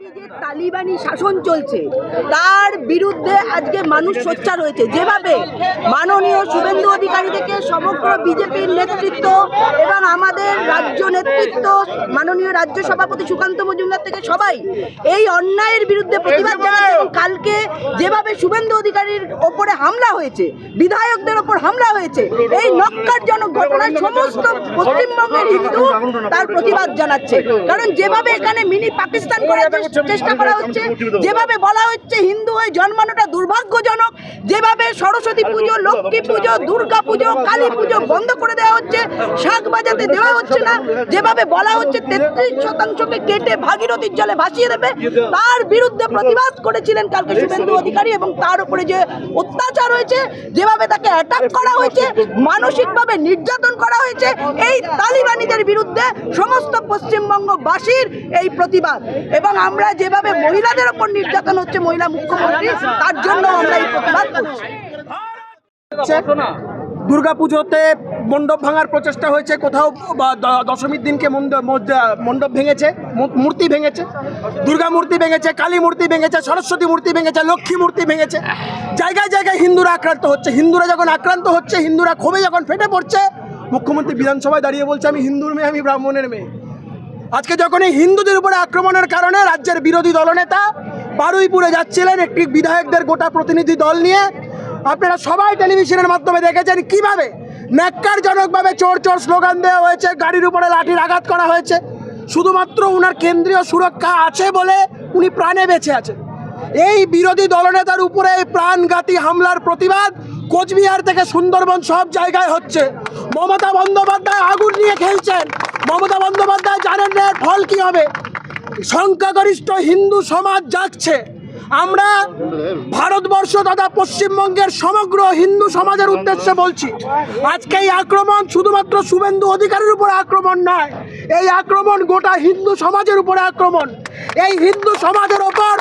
যে তালিবানি শাসন চলছে, তার বিরুদ্ধে আজকে মানুষ সোচ্চার হয়েছে। যেভাবে মাননীয় শুভেন্দু অধিকারী থেকে সমগ্র বিজেপির নেতৃত্ব এবং আমাদের রাজ্য নেতৃত্ব, মাননীয় রাজ্য সভাপতি সুকান্ত মজুমদার থেকে সবাই এই অন্যায়ের বিরুদ্ধে প্রতিবাদ কালকে যেভাবে শুভেন্দু অধিকারীর ওপরে হামলা হয়েছে, বিধায়কদের ওপর হামলা হয়েছে, এই নক্কারজনক ঘটনায় সমস্ত পশ্চিমবঙ্গের হিন্দু তার প্রতিবাদ জানাচ্ছে। কারণ যেভাবে এখানে মিনি পাকিস্তান করার চেষ্টা করা হচ্ছে, যেভাবে বলা হচ্ছে হিন্দু হয়ে জন্মানোটা দুর্ভাগ্যজনক, যেভাবে সরস্বতী পুজো, লক্ষ্মী পুজো, দুর্গা পুজো, কালী পুজো বন্ধ করে দেওয়া হচ্ছে, শাক বাজাতে দেওয়া হচ্ছে না, যেভাবে বলা হচ্ছে তেত্রিশ শতাংশকে কেটে ভাগীরথীর জলে ভাসিয়ে দেবে, তার বিরুদ্ধে প্রতিবাদ করেছিলেন কালকে শুভেন্দু অধিকারী। এবং তার উপরে যে অত্যাচার হয়েছে, যেভাবে তাকে অ্যাটাক করা হয়েছে, মানসিকভাবে নির্যাতন করা হয়েছে, এই তালিবানিদের বিরুদ্ধে সমস্ত পশ্চিমবঙ্গবাসীর এই প্রতিবাদ। এবং আমরা যেভাবে মহিলাদের ওপর নির্যাতন হচ্ছে, মহিলা মুখ্যমন্ত্রী, তার জন্য আমরা এই প্রতিবাদ করছি। দুর্গাপুজোতে মণ্ডপ ভাঙার প্রচেষ্টা হয়েছে। কোথাও দশমীর দিনকে মণ্ডপ ভেঙেছে মূর্তি ভেঙেছে, দুর্গা মূর্তি ভেঙেছে, কালী মূর্তি ভেঙেছে, সরস্বতী মূর্তি ভেঙেছে, লক্ষ্মী মূর্তি ভেঙেছে। জায়গায় জায়গায় হিন্দুরা আক্রান্ত হচ্ছে। হিন্দুরা যখন আক্রান্ত হচ্ছে, হিন্দুরা ক্ষোভে যখন ফেটে পড়ছে, মুখ্যমন্ত্রী বিধানসভায় দাঁড়িয়ে বলছে, আমি হিন্দুর মেয়ে, আমি ব্রাহ্মণের মেয়ে। আজকে যখন এই হিন্দুদের উপরে আক্রমণের কারণে রাজ্যের বিরোধী দলনেতা বারুইপুরে যাচ্ছিলেন, একটি বিধায়কদের গোটা প্রতিনিধি দল নিয়ে আপনারা সবাই টেলিভিশনের মাধ্যমে দেখেছেন কীভাবে ন্যাক্কারজনকভাবে চোর চোর স্লোগান দেওয়া হয়েছে, গাড়ির উপরে লাঠির আঘাত করা হয়েছে। শুধুমাত্র উনার কেন্দ্রীয় সুরক্ষা আছে বলে উনি প্রাণে বেঁচে আছেন। এই বিরোধী দলনেতার উপরে প্রাণঘাতী হামলার প্রতিবাদ কোচবিহার থেকে সুন্দরবন সব জায়গায় হচ্ছে। মমতা বন্দ্যোপাধ্যায় আগুন নিয়ে খেলছেন। মমতা বন্দ্যোপাধ্যায় জানেন না ফল কি হবে। সংখ্যাগরিষ্ঠ হিন্দু সমাজ যাচ্ছে আমরা ভারতবর্ষ তথা পশ্চিমবঙ্গের সমগ্র হিন্দু সমাজের উদ্দেশ্যে বলছি, আজকে এই আক্রমণ শুধুমাত্র শুভেন্দু অধিকারের উপরে আক্রমণ নয়, এই আক্রমণ গোটা হিন্দু সমাজের উপরে আক্রমণ। এই হিন্দু সমাজের ওপর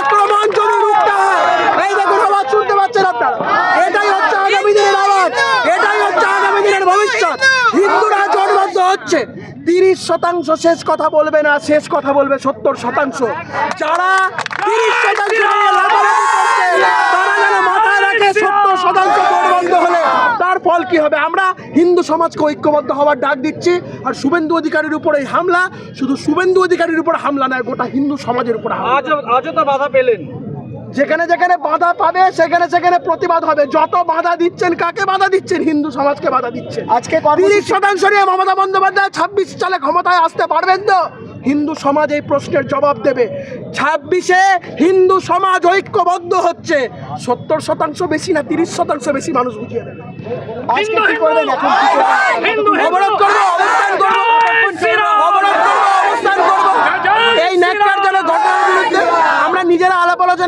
আক্রমণ যদি রুখতে হয়, এই দেখুন, আওয়াজ শুনতে পাচ্ছেন আপনারা? এটাই হচ্ছে আগামী দিনের আওয়াজ, এটাই হচ্ছে আগামী দিনের ভবিষ্যৎ। হিন্দুরা জোটবদ্ধ হচ্ছে। তিরিশ শতাংশ শেষ কথা বলবে না, শেষ কথা বলবে সত্তর শতাংশ। যারা তিরিশ শতাংশ নিয়ে লাফালাফি করছে, তারা যেন মাথায় রাখে সত্তর শতাংশ ভোট বন্ধ হলে তার ফল কি হবে? আমরা হিন্দু সমাজকে ঐক্যবদ্ধ হওয়ার ডাক দিচ্ছি। আর শুভেন্দু অধিকারীর উপর এই হামলা শুধু শুভেন্দু অধিকারীর উপর হামলা নয় গোটা হিন্দু সমাজের উপর আজও তো বাধা পেলেন। যেখানে যেখানে বাধা পাবে সেখানে সেখানে প্রতিবাদ হবে। যত বাধা দিচ্ছেন কাকে বাধা দিচ্ছেন? হিন্দু সমাজকে বাধা দিচ্ছেন। আজকে তিরিশ শতাংশ নিয়ে মমতা বন্দ্যোপাধ্যায় ছাব্বিশ সালে ক্ষমতায় আসতে পারবেন তো? হিন্দু সমাজ এই প্রশ্নের জবাব দেবে। ছাব্বিশে হিন্দু সমাজ ঐক্যবদ্ধ হচ্ছে। সত্তর শতাংশ বেশি না তিরিশ শতাংশ বেশি মানুষ বুঝিয়ে দেবে আজকে কি করবেন এখন কি করবেন? অবরোধ করব অবস্থান করব অবরোধ করব অবস্থান করব এই ন্যাক্কারজনক ঘটনার বিরুদ্ধে আমরা নিজেরা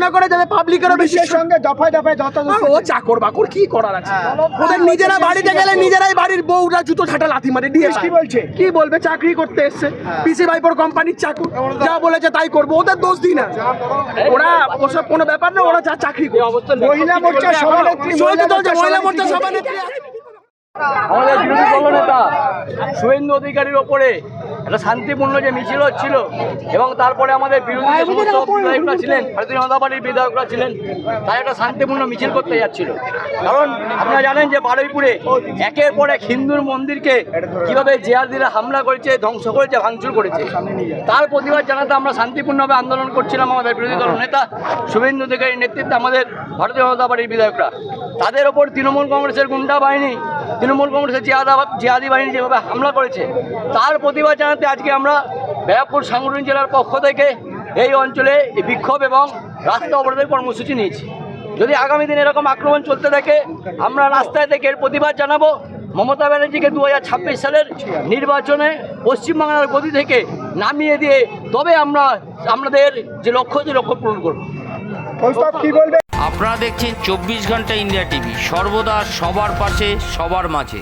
আলোচনা করে যাতে পাবলিকেরও বেশি সঙ্গে দফায় দফায় যত ও চাকর বাকর কি করার আছে? ওদের নিজেরা বাড়িতে গেলে নিজেরাই বাড়ির বউরা জুতো ছাটা লাথি মারে দিয়ে কি বলছে? কি বলবে? চাকরি করতে এসছে। পিসি ভাইপোর কোম্পানির চাকর। যা বলেছে তাই করব। ওদের দোষ দিই না। ওরা ওসব কোনো ব্যাপার না ওরা যা চাকরি করে মহিলা মোর্চা সভানেত্রী মহিলা মোর্চা সভানেত্রী আমাদের বিরোধী দলনেতা শুভেন্দু অধিকারীর ওপরে শান্তিপূর্ণ যে মিছিল হচ্ছিল এবং তারপরে আমাদের বিরোধী সমস্ত বিধায়করা ছিলেন, ভারতীয় জনতা পার্টির বিধায়করা ছিলেন, তারা একটা শান্তিপূর্ণ মিছিল করতে যাচ্ছিল। কারণ আপনারা জানেন যে বারুইপুরে একের পর এক হিন্দুর মন্দিরকে কীভাবে জিয়ারদিরা হামলা করেছে, ধ্বংস করেছে, ভাঙচুর করেছে, তার প্রতিবাদ জানাতে আমরা শান্তিপূর্ণভাবে আন্দোলন করছিলাম আমাদের বিরোধী দল নেতা শুভেন্দু অধিকারীর নেতৃত্বে আমাদের ভারতীয় জনতা পার্টির বিধায়করা। তাদের ওপর তৃণমূল কংগ্রেসের গুন্ডা বাহিনী, তৃণমূল কংগ্রেসের জিয়াদা জিয়াদি বাহিনী যেভাবে হামলা করেছে, তার প্রতিবাদ জানাতে আজকে আমরা ব্যারাকপুর সাংগঠনিক জেলার পক্ষ থেকে এই অঞ্চলে বিক্ষোভ এবং রাস্তা অবরোধের কর্মসূচি নিয়েছি। যদি আগামী দিনে এরকম আক্রমণ চলতে থাকে আমরা রাস্তায় থেকে এর প্রতিবাদ জানাব। মমতা ব্যানার্জিকে দু ছাব্বিশ সালের নির্বাচনে পশ্চিমবাংলার গতি থেকে নামিয়ে দিয়ে তবে আমরা আমাদের যে লক্ষ্য যে লক্ষ্য পূরণ করব। আপনারা দেখছেন চব্বিশ ঘণ্টা ইন্ডিয়া টিভি সর্বদা সবার পাশে সবার মাঝে।